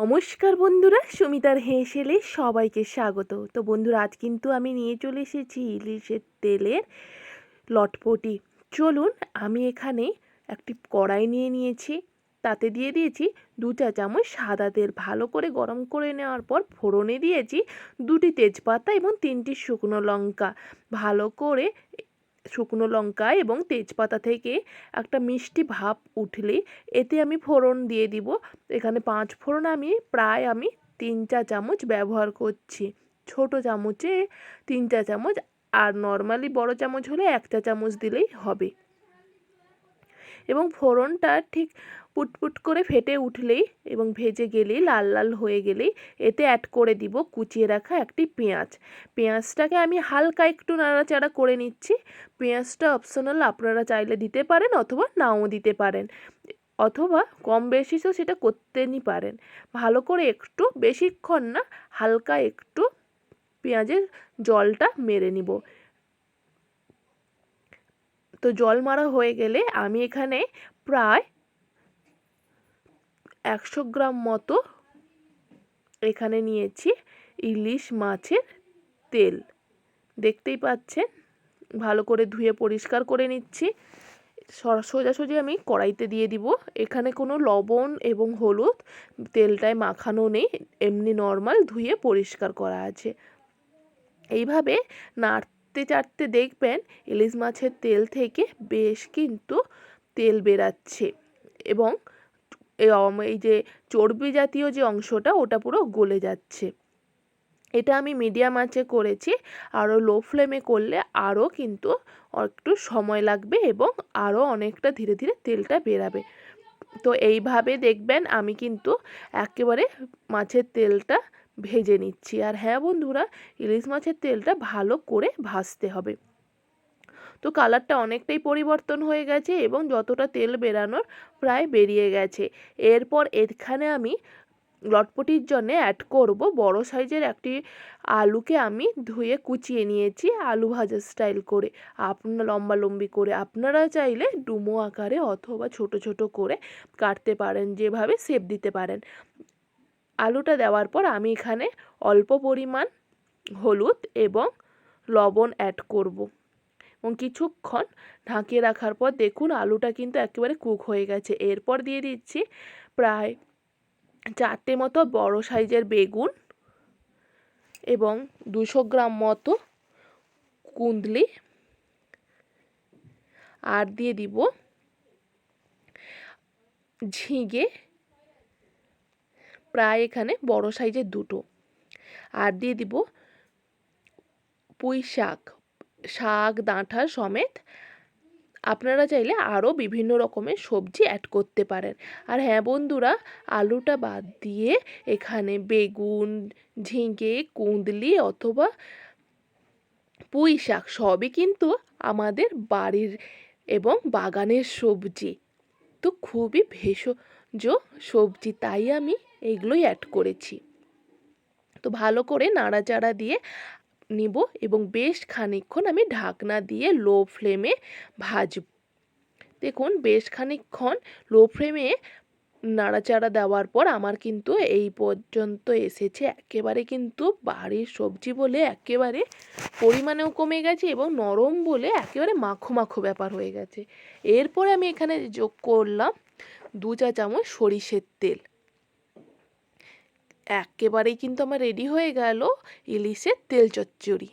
নমস্কার বন্ধুরা, সুমিতার হেসেলে সবাইকে স্বাগত। তো বন্ধুরা, আজ কিন্তু আমি নিয়ে চলে এসেছি ইলিশের তেলের লটপটি। চলুন, আমি এখানে একটি কড়াই নিয়ে নিয়েছি। তাতে দিয়ে দিয়েছি দু চা চামচ সাদা তেল। ভালো করে গরম করে নেওয়ার পর ফোড়নে দিয়েছি দুটি তেজপাতা এবং তিনটি শুকনো লঙ্কা। ভালো করে শুকনো লঙ্কা এবং তেজপাতা থেকে একটা মিষ্টি ভাব উঠলে এতে আমি ফোড়ন দিয়ে দিব। এখানে পাঁচ ফোড়ন আমি, প্রায় আমি তিন চা চামচ ব্যবহার করছি। ছোট চামচে তিন চা চামচ আর নর্মালি বড় চামচ হলে এক চা চামচ দিলেই হবে। এবং ফোড়নটা ঠিক পুটপুট করে ফেটে উঠলেই এবং ভেজে গেলেই, লাল লাল হয়ে গেলেই এতে অ্যাড করে দিব কুচিয়ে রাখা একটি পেঁয়াজ। পেঁয়াজটাকে আমি হালকা একটু নাড়াচাড়া করে নিচ্ছি। পেঁয়াজটা অপশনাল আপনারা চাইলে দিতে পারেন অথবা নাও দিতে পারেন। অথবা কম বেশি তো সেটা করতেনই পারেন। ভালো করে একটু, বেশিক্ষণ না, হালকা একটু পেঁয়াজের জলটা মেরে নিব। তো জল মারা হয়ে গেলে আমি এখানে প্রায় একশো গ্রাম মতো এখানে নিয়েছি ইলিশ মাছের তেল। দেখতেই পাচ্ছেন? ভালো করে ধুয়ে পরিষ্কার করে নিচ্ছি। সোজাসুজি আমি কড়াইতে দিয়ে দিব। এখানে কোনো লবণ এবং হলুদ তেলটায় মাখানো নেই, এমনি নর্মাল ধুয়ে পরিষ্কার করা আছে। এইভাবে নাড়তে চাড়তে দেখবেন ইলিশ মাছের তেল থেকে বেশ কিন্তু তেল বেরাচ্ছে। এবং এই যে চর্বি জাতীয় যে অংশটা ওটা পুরো গলে যাচ্ছে। এটা আমি মিডিয়াম আঁচে করেছি, আরও লো ফ্লেমে করলে আরও কিন্তু একটু সময় লাগবে এবং আরও অনেকটা ধীরে ধীরে তেলটা বেরাবে। তো এইভাবে দেখবেন আমি কিন্তু একেবারে মাছের তেলটা ভেজে নিচ্ছি। আর হ্যাঁ বন্ধুরা, ইলিশ মাছের তেলটা ভালো করে ভাজতে হবে। তো কালারটা অনেকটাই পরিবর্তন হয়ে গেছে এবং যতটা তেল বেরানোর প্রায় বেরিয়ে গেছে। এরপর এখানে আমি লটপটির জন্যে অ্যাড করব বড় সাইজের একটি আলুকে আমি ধুয়ে কুচিয়ে নিয়েছি আলু ভাজা স্টাইল করে। আপনার লম্বা লম্বি করে। আপনারা চাইলে ডুমো আকারে অথবা ছোট ছোট করে কাটতে পারেন, যেভাবে সেপ দিতে পারেন। আলুটা দেওয়ার পর আমি এখানে অল্প পরিমাণ হলুদ এবং লবণ অ্যাড করব। এবং কিছুক্ষণ ঢাকিয়ে রাখার পর দেখুন আলুটা কিন্তু একেবারে কুক হয়ে গেছে। এরপর দিয়ে দিচ্ছি প্রায় চারটে মতো বড় সাইজের বেগুন এবং দুশো গ্রাম মতো কুন্দলি আর দিয়ে দিব ঝিঙে প্রায় এখানে বড় সাইজের দুটো। আর দিয়ে দিব পুঁই শাক শাক ডাঁটা সমেত। আপনারা চাইলে আরও বিভিন্ন রকমের সবজি অ্যাড করতে পারেন। আর হ্যাঁ বন্ধুরা, আলুটা বাদ দিয়ে এখানে বেগুন, ঝিঙে, কুঁদলি অথবা পুঁই শাক সবই কিন্তু আমাদের বাড়ির এবং বাগানের সবজি। তো খুবই ভেষজ সবজি, তাই আমি এইগুলোই অ্যাড করেছি। তো ভালো করে নাড়াচাড়া দিয়ে নিব এবং বেশ খানিকক্ষণ আমি ঢাকনা দিয়ে লো ফ্লেমে ভাজব। দেখুন, বেশ খানিকক্ষণ লো ফ্লেমে নাড়াচাড়া দেওয়ার পর আমার কিন্তু এই পর্যন্ত এসেছে। একেবারে কিন্তু বাড়ির সবজি বলে একেবারে পরিমাণেও কমে গেছে এবং নরম বলে একেবারে মাখো মাখো ব্যাপার হয়ে গেছে। এরপরে আমি এখানে যোগ করলাম দু চা চামচ সরিষের তেল। একেবারেই কিন্তু আমার রেডি হয়ে গেল ইলিশের তেল চচ্চড়ি।